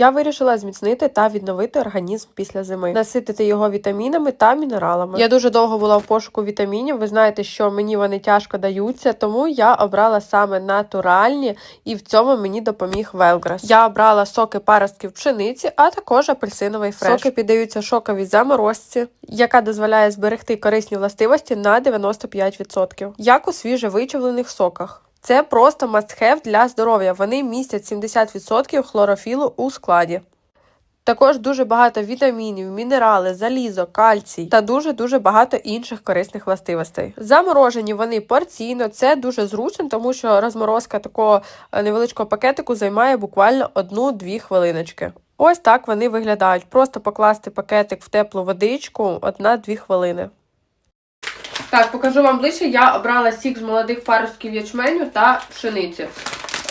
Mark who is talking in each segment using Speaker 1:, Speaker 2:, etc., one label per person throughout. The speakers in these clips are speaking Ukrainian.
Speaker 1: Я вирішила зміцнити та відновити організм після зими, наситити його вітамінами та мінералами. Я дуже довго була в пошуку вітамінів. Ви знаєте, що мені вони тяжко даються, тому я обрала саме натуральні, і в цьому мені допоміг Велграс. Я обрала соки паростків пшениці, а також апельсиновий фреш. Соки піддаються шоковій заморозці, яка дозволяє зберегти корисні властивості на 95%, як у свіжевичавлених соках. Це просто must-have для здоров'я. Вони містять 70% хлорофілу у складі. Також дуже багато вітамінів, мінерали, залізо, кальцій та дуже дуже багато інших корисних властивостей. Заморожені вони порційно, це дуже зручно, тому що розморозка такого е, невеличкого пакетику займає буквально 1-2 хвилиночки. Ось так вони виглядають. Просто покласти пакетик в теплу водичку 1-2 хвилини. Так, покажу вам ближче. Я обрала сік з молодих паростків ячменю та пшениці.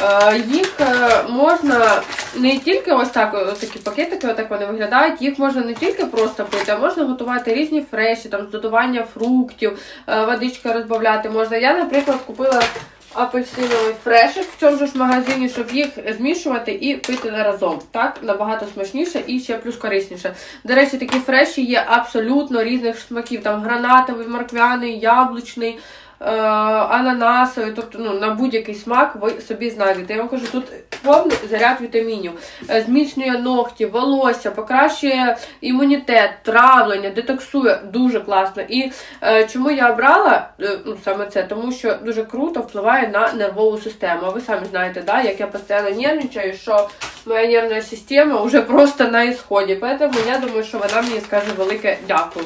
Speaker 1: Е, їх е, можна не тільки ось так, ось такі пакетики, отак вони виглядають. Їх можна не тільки просто пити, а можна готувати різні фреші, там з додавання фруктів, е, водичка розбавляти можна. Я, наприклад, купила апельсиновий фрешик в цьому ж магазині, щоб їх змішувати і пити разом. Так, набагато смачніше і ще плюс корисніше. До речі, такі фреші є абсолютно різних смаків. Там гранатовий, морквяний, яблучний. Е, Ананасовий, тобто ну, на будь-який смак ви собі знайдете. Я вам кажу, тут повний заряд вітамінів, Е, зміцнює ногті, волосся, покращує імунітет, травлення, детоксує дуже класно. І е, чому я обрала ну, саме це? Тому що дуже круто впливає на нервову систему. А ви самі знаєте, да, як я постійно нервничаю, що моя нервна система вже просто на ісході. Тому я думаю, що вона мені скаже велике дякую.